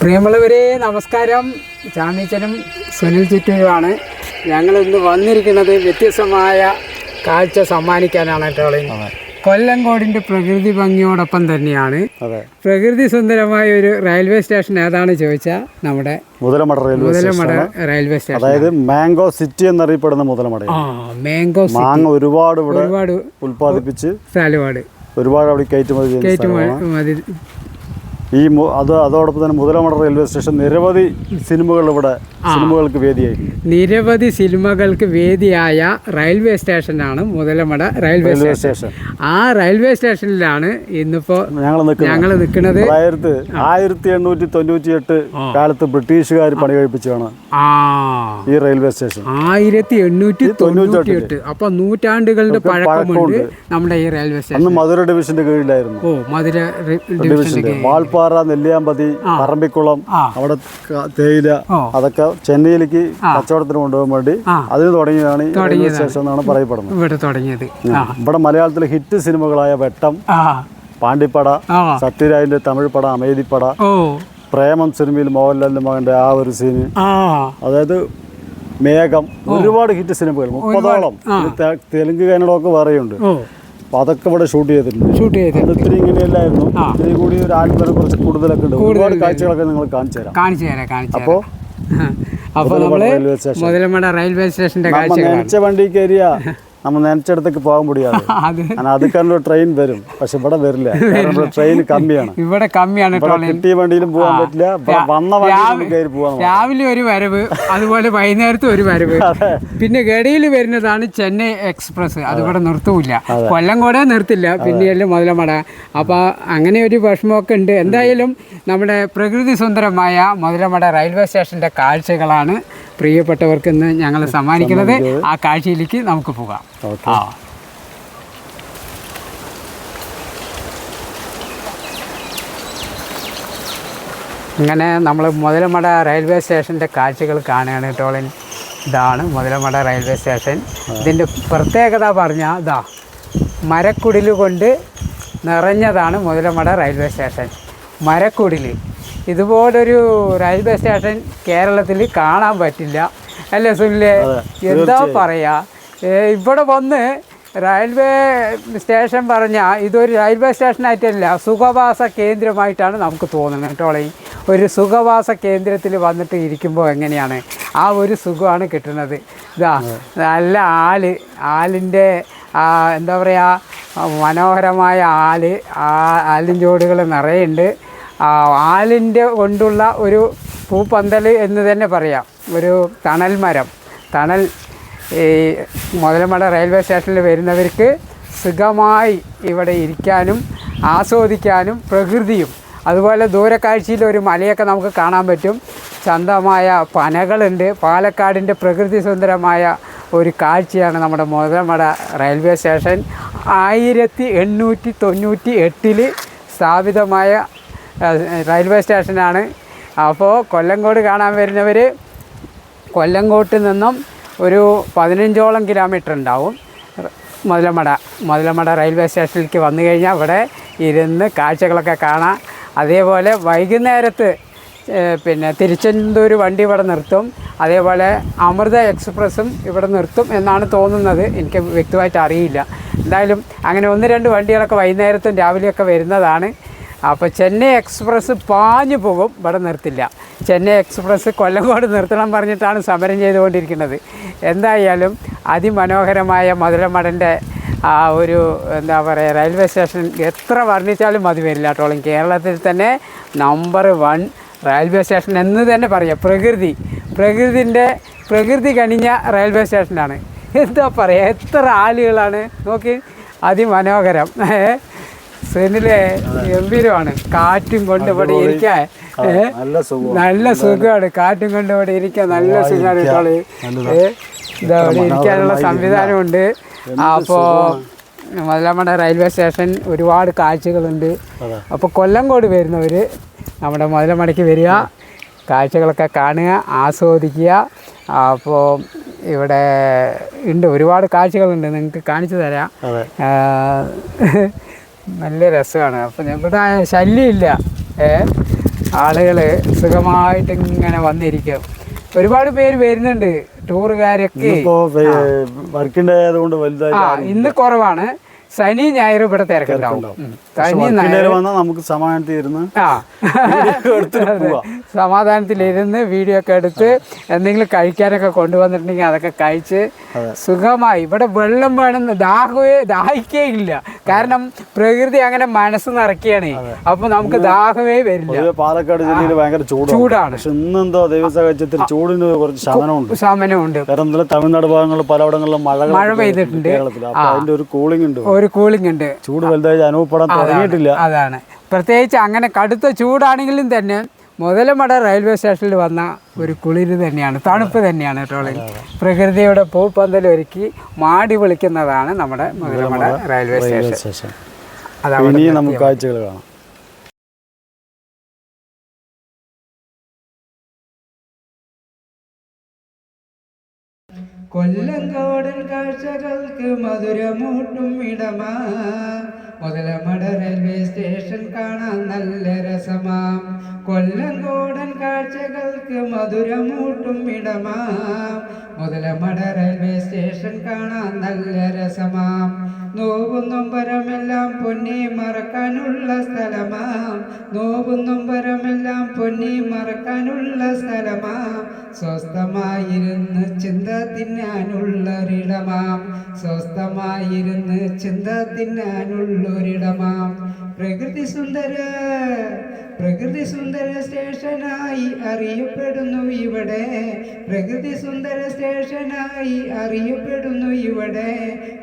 പ്രിയമുള്ളവരെ നമസ്കാരം. ചാമീച്ചനും സുനിൽ ചുറ്റുമാണ് ഞങ്ങളിന്ന് വന്നിരിക്കുന്നത് വ്യത്യസ്തമായ കാഴ്ച സമ്മാനിക്കാനാണ് ടോളിങ് കൊല്ലങ്കോടിന്റെ പ്രകൃതി ഭംഗിയോടൊപ്പം തന്നെയാണ്. പ്രകൃതി സുന്ദരമായ ഒരു റെയിൽവേ സ്റ്റേഷൻ ഏതാണ് ചോദിച്ചാൽ നമ്മുടെ Muthalamada railway Muthalamada railway station അതായത് മാംഗോ സിറ്റി എന്നറിയപ്പെടുന്ന മുതലമട മാംഗോ മാങ്ങ ഒരുപാട് ഒരുപാട് ഉൽപ്പാദിപ്പിച്ച് ഒരുപാട് അവിടെ കയറ്റുമതി ചെയ്യുന്ന സ്ഥലമാണ്. മതി. ഈ അത് അതോടൊപ്പം തന്നെ മുതലമട റെയിൽവേ സ്റ്റേഷൻ നിരവധി സിനിമകൾ ഇവിടെ സിനിമകൾക്ക് വേദിയായി. നിരവധി സിനിമകൾക്ക് വേദിയായ റെയിൽവേ സ്റ്റേഷനാണ് മുതലമട റെയിൽവേ സ്റ്റേഷൻ. ആ റെയിൽവേ സ്റ്റേഷനിലാണ് ഇന്നിപ്പോ ഞങ്ങൾ നിൽക്കുന്നത്. ഞങ്ങൾ നിൽക്കുന്നത്. ആയിരത്തി ആയിരത്തി എണ്ണൂറ്റി തൊണ്ണൂറ്റി എട്ട് കാലത്ത് ബ്രിട്ടീഷുകാർ പണി കഴിപ്പിച്ചാണ് ഈ റെയിൽവേ സ്റ്റേഷൻ. ആയിരത്തി എണ്ണൂറ്റി തൊണ്ണൂറ്റി എട്ട് അപ്പൊ നൂറ്റാണ്ടുകളുടെ പഴക്കമുണ്ട് നമ്മുടെ ഈ റെയിൽവേ സ്റ്റേഷൻ. മധുര ഡിവിഷന്റെ കീഴിലായിരുന്നു. ഓ മധുര ഡിവിഷന്റെ ഡിവിഷന്റെ വാൾപ്പാറ നെല്ലിയാമ്പതി പറമ്പിക്കുളം അവിടെ തേയില. അതൊക്കെ ചെന്നൈയിലേക്ക് കച്ചവടത്തിന് കൊണ്ടുപോകാൻ വേണ്ടി അതിൽ അതിന് തുടങ്ങിയതാണ് സ്റ്റേഷൻ എന്നാണ് പറയപ്പെടുന്നത്. ഇവിടെ തുടങ്ങിയത്. ഇവിടെ മലയാളത്തിലെ ഹിറ്റ് സിനിമകളായ വെട്ടം പാണ്ടിപ്പട ആ. സത്യരാജിന്റെ തമിഴ് പട അമേദിപ്പട പ്രേമം സിനിമയിൽ മോഹൻലാലിന്റെ മകന്റെ ആ ഒരു സീന്. അതായത് മേഘം ഒരുപാട് ഹിറ്റ് സിനിമകൾ മുപ്പതോളം. തെലുങ്ക് കന്നഡമൊക്കെ വേറെയുണ്ട് ഓ അതൊക്കെ ഇവിടെ ഷൂട്ട് ചെയ്തിട്ടുണ്ട്. ഷൂട്ട് ചെയ്തിട്ടുണ്ട്. ഇത്തിരി ഇങ്ങനെയല്ലായിരുന്നു. ഇത്തിരി കൂടി ഒരു ആൽബരം കുറച്ച് കൂടുതലൊക്കെ ഉണ്ട്. ഒരുപാട് കാഴ്ചകളൊക്കെ നിങ്ങൾ കാണിച്ചു തരാം. കാണിച്ചു തരാം കാണിച്ചു തരാം. അപ്പോ അപ്പൊ നമ്മൾ റെയിൽവേ സ്റ്റേഷൻ മുതലമട റെയിൽവേ സ്റ്റേഷന്റെ കാഴ്ച വണ്ടി കയറിയ. നമ്മ നനച്ചിടത്തേക്ക് പോകാൻ മുടിയാതെ അത്. കണ്ടു അതുക്കാനുള്ള ട്രെയിൻ വരും. പക്ഷെ ഇവിടെ വരില്ല. ട്രെയിൻ കമ്മിയാണ്. ഇവിടെ കമ്മിയാണ് കിട്ടിയ വണ്ടിയിലും പോകാൻ പറ്റില്ല. വന്ന കയറി പോകാൻ രാവിലെ ഒരു വരവ് അതുപോലെ വൈകുന്നേരത്തെ ഒരു വരവ്. പിന്നെ ഗഡിയിൽ വരുന്നതാണ് ചെന്നൈ എക്സ്പ്രസ്. അതിവിടെ നിർത്തൂല കൊല്ലം കൂടെ നിർത്തില്ല. പിന്നെയല്ലേ മുതലമട. അപ്പോൾ അങ്ങനെ ഒരു വിഷമമൊക്കെ ഉണ്ട്. എന്തായാലും നമ്മുടെ പ്രകൃതി സുന്ദരമായ മുതലമട റെയിൽവേ സ്റ്റേഷന്റെ കാഴ്ചകളാണ് പ്രിയപ്പെട്ടവർക്ക് ഇന്ന് ഞങ്ങൾ സമ്മാനിക്കുന്നത്. ആ കാഴ്ചയിലേക്ക് നമുക്ക് പോകാം. അങ്ങനെ ആ. ഇങ്ങനെ നമ്മൾ മുതലമട റെയിൽവേ സ്റ്റേഷന്റെ കാഴ്ചകൾ കാണുകയാണ് ടോളിൻ ഇതാണ് മുതലമട റെയിൽവേ സ്റ്റേഷൻ. ഇതിന്റെ പ്രത്യേകത പറഞ്ഞാൽ ഇതാ മരക്കുടിൽ കൊണ്ട് നിറഞ്ഞതാണ് മുതലമട റെയിൽവേ സ്റ്റേഷൻ. മരക്കുടിൽ ഇതുപോലൊരു റെയിൽവേ സ്റ്റേഷൻ കേരളത്തിൽ കാണാൻ പറ്റില്ല. അല്ലേ സുനിലെ? എന്താ പറയാ? ഇവിടെ വന്ന് റെയിൽവേ സ്റ്റേഷൻ പറഞ്ഞാൽ ഇതൊരു റെയിൽവേ സ്റ്റേഷനായിട്ടല്ല സുഖവാസ കേന്ദ്രമായിട്ടാണ് നമുക്ക് തോന്നുന്നത് കേട്ടോളെ ഒരു സുഖവാസ കേന്ദ്രത്തിൽ വന്നിട്ട് ഇരിക്കുമ്പോൾ എങ്ങനെയാണ്? ആ ഒരു സുഖമാണ് കിട്ടുന്നത്. ഇതാ നല്ല ആൽ ആലിന്റെ എന്താ പറയുക മനോഹരമായ ആൽ ആ ആലിൻ ചോടുകൾ നിറയുണ്ട്. ആലിന്റെ കൊണ്ടുള്ള ഒരു പൂപ്പന്തൽ എന്ന് തന്നെ പറയാം. ഒരു തണൽ മരം. തണൽ ഈ മുതലമട റെയിൽവേ സ്റ്റേഷനിൽ വരുന്നവർക്ക് സുഖമായി ഇവിടെ ഇരിക്കാനും ആസ്വദിക്കാനും പ്രകൃതിയും. അതുപോലെ ദൂരക്കാഴ്ചയിൽ ഒരു മലയൊക്കെ നമുക്ക് കാണാൻ പറ്റും. ചന്തമായ പനകളുണ്ട്. പാലക്കാടിന്റെ പ്രകൃതി സുന്ദരമായ ഒരു കാഴ്ചയാണ് നമ്മുടെ മുതലമട റെയിൽവേ സ്റ്റേഷൻ. ആയിരത്തി എണ്ണൂറ്റി തൊണ്ണൂറ്റി എട്ടിൽ സ്ഥാപിതമായ റെയിൽവേ സ്റ്റേഷനാണ്. അപ്പോൾ കൊല്ലങ്കോട് കാണാൻ വരുന്നവർ കൊല്ലങ്കോട്ട് നിന്നും ഒരു പതിനഞ്ചോളം കിലോമീറ്റർ ഉണ്ടാവും. മുതലമട മുതലമട റെയിൽവേ സ്റ്റേഷനിലേക്ക് വന്നു കഴിഞ്ഞാൽ ഇവിടെ ഇരുന്ന് കാഴ്ചകളൊക്കെ കാണാം. അതേപോലെ വൈകുന്നേരത്ത് പിന്നെ തിരുച്ചെന്തൂർ വണ്ടി ഇവിടെ നിർത്തും. അതേപോലെ അമൃത എക്സ്പ്രസ്സും ഇവിടെ നിർത്തും എന്നാണ് തോന്നുന്നത്. എനിക്ക് വ്യക്തമായിട്ട് അറിയില്ല. എന്തായാലും അങ്ങനെ ഒന്ന് രണ്ട് വണ്ടികളൊക്കെ വൈകുന്നേരത്തും രാവിലെയൊക്കെ വരുന്നതാണ്. അപ്പോൾ ചെന്നൈ എക്സ്പ്രസ് പാഞ്ഞു പോകും. ഇവിടെ നിർത്തില്ല. ചെന്നൈ എക്സ്പ്രസ് കൊല്ലങ്കോട് നിർത്തണം പറഞ്ഞിട്ടാണ് സമരം ചെയ്തുകൊണ്ടിരിക്കുന്നത്. എന്തായാലും അതിമനോഹരമായ മധുരമടന്റെ ആ ഒരു എന്താ പറയുക റെയിൽവേ സ്റ്റേഷൻ എത്ര വർണിച്ചാലും മതി വരില്ല കേട്ടോളം കേരളത്തിൽ തന്നെ നമ്പർ വൺ റെയിൽവേ സ്റ്റേഷൻ എന്ന് തന്നെ പറയാം. പ്രകൃതി പ്രകൃതിന്റെ പ്രകൃതി കണിഞ്ഞ റെയിൽവേ സ്റ്റേഷനാണ്. എന്താ പറയുക എത്ര ആളുകളാണ്? നോക്കി അതിമനോഹരം. സുനിലെ ഗംഭീരമാണ്. കാറ്റും കൊണ്ട് ഇവിടെ ഇരിക്കാൻ? നല്ല സുഖം. സുഖമാണ്. കാറ്റും കൊണ്ട് ഇവിടെ ഇരിക്കാൻ നല്ല സുഖമാണ് കേട്ടോളി ഇതാ ഇവിടെ ഇരിക്കാനുള്ള സംവിധാനമുണ്ട്. അപ്പോൾ മുതലമട റെയിൽവേ സ്റ്റേഷൻ ഒരുപാട് കാഴ്ചകളുണ്ട്. അപ്പൊ അപ്പോൾ കൊല്ലംകോട് വരുന്നവർ നമ്മുടെ മുതലമടയ്ക്ക് വരിക. കാഴ്ചകളൊക്കെ കാണുക ആസ്വദിക്കുക. അപ്പോൾ ഇവിടെ ഉണ്ട്. ഒരുപാട് കാഴ്ചകളുണ്ട്. നിങ്ങൾക്ക് കാണിച്ചു തരാം. നല്ല രസമാണ്. അപ്പം ഇവിടെ ശല്യമില്ല. ഏ ആളുകൾ സുഖമായിട്ട് ഇങ്ങനെ വന്നിരിക്കും. ഒരുപാട് പേര് വരുന്നുണ്ട് ടൂറുകാരൊക്കെ. ആയതുകൊണ്ട് വലുതായി ഇന്ന് കുറവാണ്. ശനി ഞായർ ഇവിടെ തിരക്കുണ്ടാവും. ശനി നമുക്ക്. സമാധാനത്തിലിരുന്ന് വീഡിയോ ഒക്കെ എടുത്ത് എന്തെങ്കിലും കഴിക്കാനൊക്കെ കൊണ്ടുവന്നിട്ടുണ്ടെങ്കിൽ അതൊക്കെ കഴിച്ച് സുഖമായി. ഇവിടെ വെള്ളം വേണമെന്ന് ദാഹമേ ദാഹിക്കേ ഇല്ല. കാരണം പ്രകൃതി അങ്ങനെ മനസ്സ് നിറക്കുകയാണ് അപ്പൊ നമുക്ക് ദാഹമേ വരില്ല. പാലക്കാട് ജില്ലയിൽ ഭയങ്കര ചൂടാണ്. പക്ഷെ ഇന്നെന്തോ ദൈവസാഹചര്യത്തിൽ ചൂടിന് കുറച്ച് ശമനമുണ്ട്. ശമനമുണ്ട്. കാരണം ഇന്നലെ തമിഴ്നാട് ഭാഗങ്ങളിൽ പലയിടങ്ങളിലും മഴ മഴ പെയ്തിട്ടുണ്ട്. കേരളത്തിൽ. അതിന്റെ ഒരു കൂളിംഗ് ഉണ്ട്. ഒരു കൂളിംഗ് ഉണ്ട്. ചൂട് വലുതായി അനുഭവപ്പെടാൻ തുടങ്ങിയിട്ടില്ല. അതാണ്. പ്രത്യേകിച്ച് അങ്ങനെ കടുത്ത ചൂടാണെങ്കിലും തന്നെ മുതലമട റെയിൽവേ സ്റ്റേഷനിൽ വന്ന ഒരു കുളിര് തന്നെയാണ് തണുപ്പ് തന്നെയാണ് ട്രോളിൽ പ്രകൃതിയുടെ പൂപ്പന്തൽ ഒരുക്കി മാടി വിളിക്കുന്നതാണ് നമ്മുടെ മുതലമട റെയിൽവേ സ്റ്റേഷൻ അതാണ് കൊല്ലം നമുക്ക് കാഴ്ചകൾ കാണാം. കൊല്ലങ്കോടൻ കാഴ്ചകൾക്ക് മധുരമൂട്ടും ഇടമാ. മുതലമട റെയിൽവേ സ്റ്റേഷൻ കാണാൻ നല്ല രസമാം. കൊല്ലങ്കോടൻ കാഴ്ചകൾക്ക് മധുരമൂട്ടും ഇടമാം. മുതലമട റെയിൽവേ സ്റ്റേഷൻ കാണാൻ നല്ല രസമാം. നോവും നൊമ്പരമെല്ലാം പൊന്നി മറക്കാനുള്ള സ്ഥലമാം. നോവും നൊമ്പരമെല്ലാം പൊന്നി മറക്കാനുള്ള സ്ഥലമാം. സ്വസ്ഥമായിരുന്ന് ചിന്ത തിന്നാനുള്ളൊരിടമാം. സ്വസ്ഥമായിരുന്ന് ചിന്ത തിന്നാനുള്ളൊരിടമാം. പ്രകൃതി സുന്ദര പ്രകൃതി സുന്ദര സ്റ്റേഷനായി അറിയപ്പെടുന്നു ഇവിടെ. പ്രകൃതി സുന്ദര സ്റ്റേഷനായി അറിയപ്പെടുന്നു ഇവിടെ.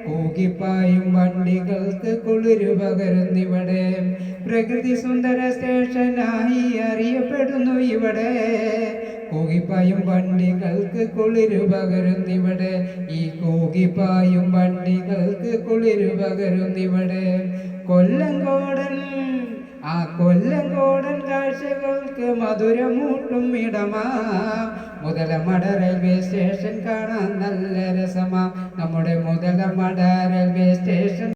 കൂകിപ്പായും വണ്ടികൾക്ക് കുളിരു പകരുന്നിവിടെ പ്രകൃതി സുന്ദര സ്റ്റേഷനായി അറിയപ്പെടുന്നു ഇവിടെ. കൂകിപ്പായും വണ്ടികൾക്ക് കുളിരു പകരുന്നിവിടെ ഈ കൂകിപ്പായും വണ്ടികൾക്ക് കുളിരു പകരുന്നിവിടെ കൊല്ലങ്കോടൻ ആ കൊല്ലങ്കോടൻ കാഴ്ചകൾക്ക് മധുരമൂട്ടും ഇടമാ. മുതലമട റെയിൽവേ സ്റ്റേഷൻ കാണാൻ നല്ല രസമാ. നമ്മുടെ മുതലമട റെയിൽവേ സ്റ്റേഷൻ